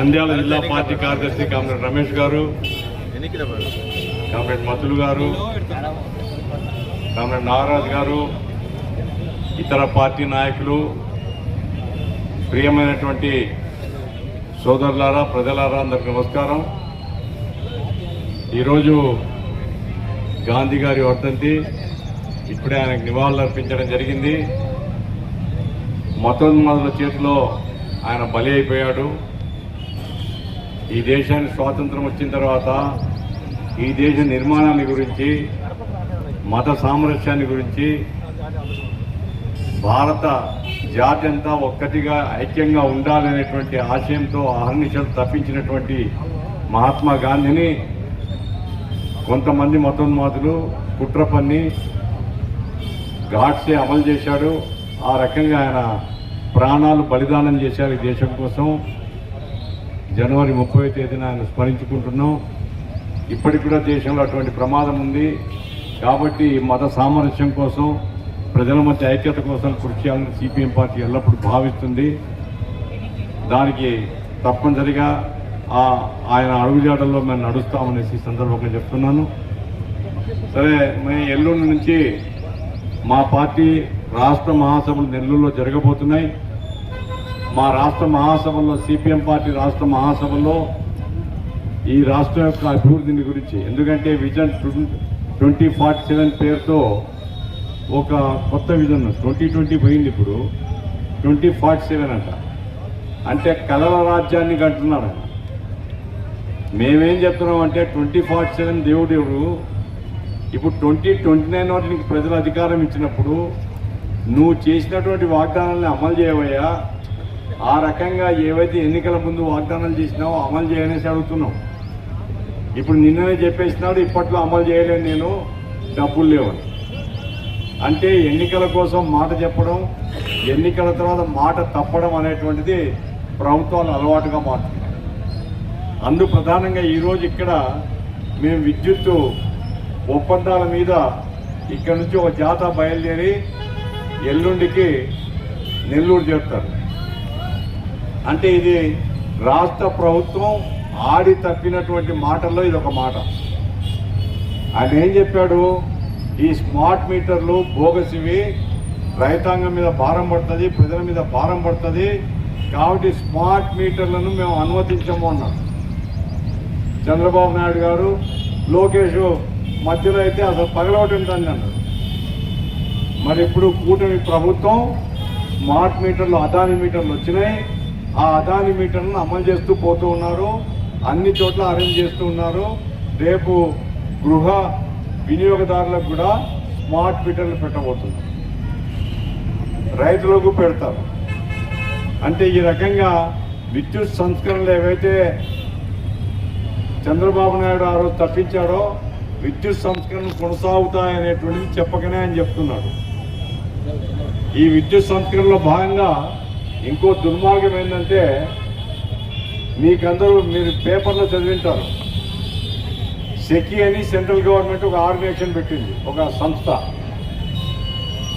నంద్యాల జిల్లా పార్టీ కార్యదర్శి కామ్రేడ్ రమేష్ గారు కామ్రేడ్ మతులు గారు కామ్రేడ్ నాగరాజ్ గారు ఇతర పార్టీ నాయకులు ప్రియమైనటువంటి సోదరులారా ప్రజలారా అందరికి నమస్కారం. ఈరోజు గాంధీ గారి వర్ధంతి ఇప్పుడే ఆయనకు నివాళులు అర్పించడం జరిగింది. మతోన్మాదుల చేతిలో ఆయన బలి అయిపోయాడు. ఈ దేశానికి స్వాతంత్రం వచ్చిన తర్వాత ఈ దేశ నిర్మాణాన్ని గురించి మత సామరస్యాన్ని గురించి భారత జాతి అంతా ఒక్కటిగా ఐక్యంగా ఉండాలనేటువంటి ఆశయంతో అహర్నిశలు తప్పించినటువంటి మహాత్మా గాంధీని కొంతమంది మతోన్మాదులు కుట్ర పన్ని ఘాట్సే అమలు చేశాడు. ఆ రకంగా ఆయన ప్రాణాలు బలిదానం చేశారు ఈ దేశం కోసం. జనవరి ముప్పై తేదీన ఆయన స్మరించుకుంటున్నాం. ఇప్పటికి కూడా దేశంలో అటువంటి ప్రమాదం ఉంది. కాబట్టి మత సామరస్యం కోసం ప్రజల మధ్య ఐక్యత కోసం కృషి చేయాలని సిపిఎం పార్టీ ఎల్లప్పుడూ భావిస్తుంది. దానికి తప్పనిసరిగా ఆ ఆయన అడుగుజాడల్లో మేము నడుస్తామనేసి సందర్భంగా చెప్తున్నాను. సరే మేము ఎల్లుండి నుంచి మా పార్టీ రాష్ట్ర మహాసభలు నెల్లూరులో జరగబోతున్నాయి. మా రాష్ట్ర మహాసభలో సిపిఎం పార్టీ రాష్ట్ర మహాసభలో ఈ రాష్ట్రం యొక్క అభివృద్ధిని గురించి ఎందుకంటే విజన్ ట్వంటీ ఫార్టీ సెవెన్ పేరుతో ఒక కొత్త విజన్ ట్వంటీ ట్వంటీ పోయింది ఇప్పుడు ట్వంటీ ఫార్టీ సెవెన్ అంట. అంటే కళల రాజ్యాన్ని కంటున్నాడు ఆయన. మేమేం చెప్తున్నాం అంటే ట్వంటీ ఫార్టీ సెవెన్ దేవుడు దేవుడు ఇప్పుడు ట్వంటీ ట్వంటీ నైన్ వరకు నీకు ప్రజలు అధికారం ఇచ్చినప్పుడు నువ్వు చేసినటువంటి వాగ్దానాలను అమలు చేయవయ్యా? ఆ రకంగా ఏవైతే ఎన్నికల ముందు వాగ్దానాలు చేసినావో అమలు చేయనేసి అడుగుతున్నావు. ఇప్పుడు నిన్ననే చెప్పేసినాడు ఇప్పట్లో అమలు చేయలేను నేను డబ్బులు లేవని. అంటే ఎన్నికల కోసం మాట చెప్పడం ఎన్నికల తర్వాత మాట తప్పడం అనేటువంటిది ప్రభుత్వాలు అలవాటుగా మారుతున్నాయి. అందు ప్రధానంగా ఈరోజు ఇక్కడ మేము విద్యుత్తు ఒప్పందాల మీద ఇక్కడ నుంచి ఒక జాత బయలుదేరి ఎల్లుండికి నెల్లూరు చేరుతారు. అంటే ఇది రాష్ట్ర ప్రభుత్వం ఆడి తప్పినటువంటి మాటల్లో ఇది ఒక మాట. ఆయన ఏం చెప్పాడు? ఈ స్మార్ట్ మీటర్లు బోగసివి రైతాంగం మీద భారం పడుతుంది ప్రజల మీద భారం పడుతుంది. కాబట్టి స్మార్ట్ మీటర్లను మేము అనుమతించము అన్నాం చంద్రబాబు నాయుడు గారు లోకేష్ మధ్యలో అయితే అసలు పగలవటండి అన్నారు మరి ఇప్పుడు కూటమి ప్రభుత్వం స్మార్ట్ మీటర్లు అదాని మీటర్లు వచ్చినాయి. ఆ అదాని మీటర్ను అమలు చేస్తూ పోతూ ఉన్నారు. అన్ని చోట్ల అరేంజ్ చేస్తూ ఉన్నారు. రేపు గృహ వినియోగదారులకు కూడా స్మార్ట్ మీటర్లు పెట్టబోతున్నారు. రైతులకు పెడతారు. అంటే ఈ రకంగా విద్యుత్ సంస్కరణలు ఏవైతే చంద్రబాబు నాయుడు ఆ రోజు తప్పించాడో విద్యుత్ సంస్కరణలు కొనసాగుతాయనేటువంటిది చెప్పకనే ఆయన చెప్తున్నాడు. ఈ విద్యుత్ సంస్కరణలో భాగంగా ఇంకో దుర్మార్గం ఏంటంటే మీకందరూ మీరు పేపర్లో చదివింటారు. సెకి అని సెంట్రల్ గవర్నమెంట్ ఒక ఆర్గనైజేషన్ పెట్టింది ఒక సంస్థ.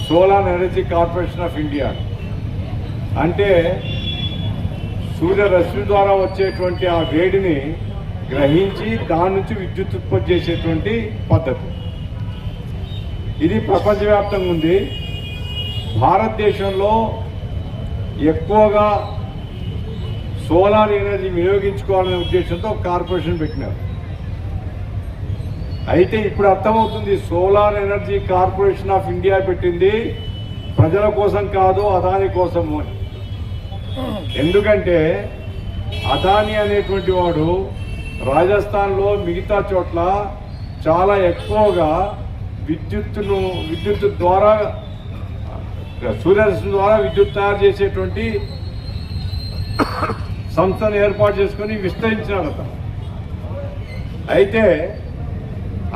Solar energy corporation of India. అంటే సూర్యరశ్మి ద్వారా వచ్చేటువంటి ఆ వేడిని గ్రహించి దాని నుంచి విద్యుత్ ఉత్పత్తి చేసేటువంటి పద్ధతి. ఇది ప్రపంచవ్యాప్తంగా ఉంది. భారతదేశంలో ఎక్కువగా సోలార్ ఎనర్జీ వినియోగించుకోవాలనే ఉద్దేశంతో కార్పొరేషన్ పెట్టినారు. అయితే ఇప్పుడు అర్థమవుతుంది solar energy corporation of India పెట్టింది ప్రజల కోసం కాదు అదాని కోసము అని. ఎందుకంటే అదాని అనేటువంటి వాడు రాజస్థాన్లో మిగతా చోట్ల చాలా ఎక్కువగా విద్యుత్తును విద్యుత్ ద్వారా సూర్యరశ్మి ద్వారా విద్యుత్ తయారు చేసేటువంటి సంస్థను ఏర్పాటు చేసుకొని విస్తరించినాడు అతను. అయితే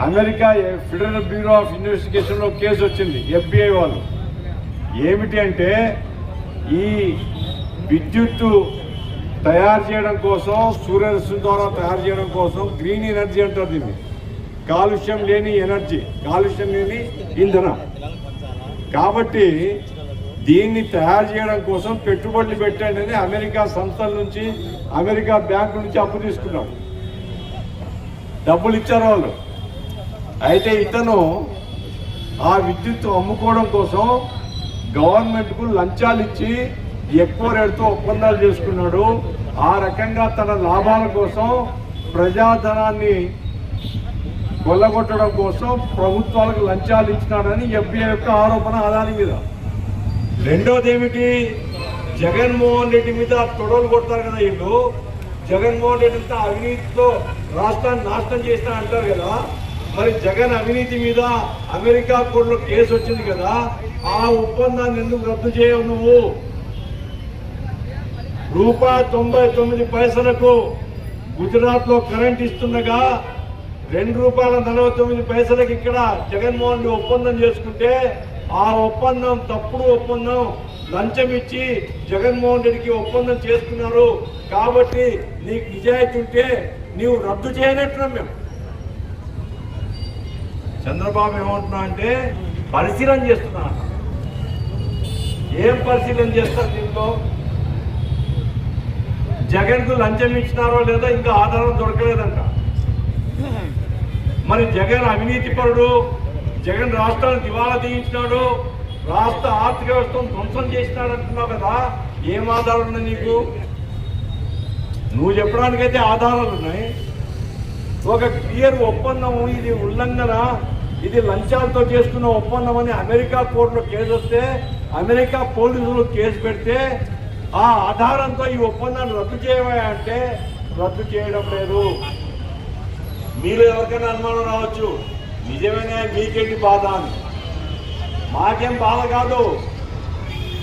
అమెరికా ఫెడరల్ బ్యూరో ఆఫ్ ఇన్వెస్టిగేషన్లో కేసు వచ్చింది ఎఫ్బిఐ వాళ్ళు. ఏమిటి అంటే ఈ విద్యుత్తు తయారు చేయడం కోసం సూర్యరశ్మి ద్వారా తయారు చేయడం కోసం గ్రీన్ ఎనర్జీ అంటారు దీన్ని. కాలుష్యం లేని ఎనర్జీ కాలుష్యం లేని ఇంధనం. కాబట్టి దీన్ని తయారు చేయడం కోసం పెట్టుబడులు పెట్టండి అని అమెరికా సంస్థల నుంచి అమెరికా బ్యాంకు నుంచి అప్పు తీసుకున్నాం. డబ్బులు ఇచ్చారు వాళ్ళు. అయితే ఇతను ఆ విద్యుత్ అమ్ముకోవడం కోసం గవర్నమెంట్కు లంచాలు ఇచ్చి ఎక్కువ రేటుతో ఒప్పందాలు చేసుకున్నాడు. ఆ రకంగా తన లాభాల కోసం ప్రజాధనాన్ని కొల్లగొట్టడం కోసం ప్రభుత్వాలకు లంచాలు ఇచ్చినాడని ఎఫ్బిఐ యొక్క ఆరోపణ ఆదాని మీద. రెండోది ఏమిటి జగన్మోహన్ రెడ్డి మీద తొడలు కొడతారు కదా వీళ్ళు. జగన్మోహన్ రెడ్డి అంతా అవినీతితో రాష్ట్రాన్ని నాశనం చేస్తా అంటారు కదా. మరి జగన్ అవినీతి మీద అమెరికా కోర్టులో కేసు వచ్చింది కదా. ఆ ఒప్పందాన్ని ఎందుకు రద్దు చేయవు నువ్వు? రూపాయి తొంభై తొమ్మిది పైసలకు గుజరాత్లో కరెంట్ ఇస్తుండగా రెండు రూపాయల నలభై తొమ్మిది పైసలకు ఇక్కడ జగన్మోహన్ రెడ్డి ఒప్పందం చేసుకుంటే ఆ ఒప్పందం తప్పుడు ఒప్పందం లంచం ఇచ్చి జగన్మోహన్ రెడ్డికి ఒప్పందం చేస్తున్నారు కాబట్టి నీకు నిజాయితీ ఉంటే నీవు రద్దు చేయనట్టున్నాం మేము. చంద్రబాబు ఏమంటున్నా అంటే పరిశీలన చేస్తున్నా. ఏం పరిశీలన చేస్తారు దీంట్లో? జగన్కు లంచం ఇచ్చినారో లేదో ఇంకా ఆధారం దొరకలేదంట. మరి జగన్ అవినీతి పరుడు జగన్ రాష్ట్రాన్ని దివాలా తీయించినాడు రాష్ట్ర ఆర్థిక వ్యవస్థను ధ్వంసం చేసినాడు అంటున్నావు కదా ఏం ఆధారం ఉంది నీకు? నువ్వు చెప్పడానికైతే ఆధారాలు ఉన్నాయి. ఒక క్లియర్ ఒప్పందం ఇది ఉల్లంఘన ఇది లంచాలతో చేసుకున్న ఒప్పందం అని అమెరికా కోర్టులో కేసు వస్తే అమెరికా పోలీసులు కేసు పెడితే ఆ ఆధారంతో ఈ ఒప్పందాన్ని రద్దు చేయవా అంటే రద్దు చేయడం లేదు. మీరు ఎవరికైనా అనుమానం రావచ్చు. నిజమేనే మీకేంటి బాధ అని? మాకేం బాధ కాదు.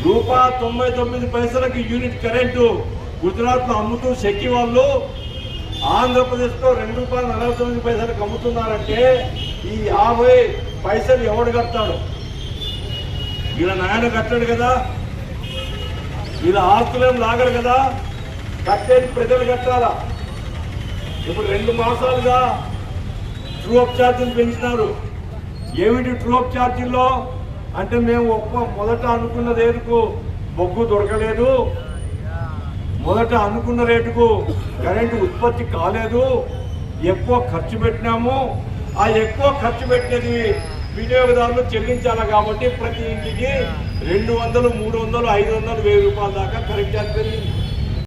రూపా తొంభై తొమ్మిది పైసలకి యూనిట్ కరెంటు గుజరాత్లో అమ్ముతూ శక్తి వాళ్ళు ఆంధ్రప్రదేశ్లో రెండు రూపాయల నలభై తొమ్మిది పైసలకు అమ్ముతున్నారంటే ఈ యాభై పైసలు ఎవడు కడతాడు? వీళ్ళ నాయన కట్టాడు కదా. వీళ్ళ ఆస్తులేం లాగరు కదా. కట్టేది ప్రజలు కట్టాలా? ఇప్పుడు రెండు మాసాలుగా ట్రూ అప్ ఛార్జీలు పెంచినారు. ఏమిటి ట్రూ అప్ ఛార్జీల్లో? అంటే మేము ఒక్క మొదట అనుకున్న రేటుకు బొగ్గు దొరకలేదు. మొదట అనుకున్న రేటుకు కరెంటు ఉత్పత్తి కాలేదు. ఎక్కువ ఖర్చు పెట్టినాము. ఆ ఎక్కువ ఖర్చు పెట్టినది వినియోగదారులు చెల్లించాలి కాబట్టి ప్రతి ఇంటికి రెండు వందలు మూడు వందలు ఐదు వందలు వెయ్యి రూపాయల దాకా కరెంట్ ఛార్జ్ పెరిగింది.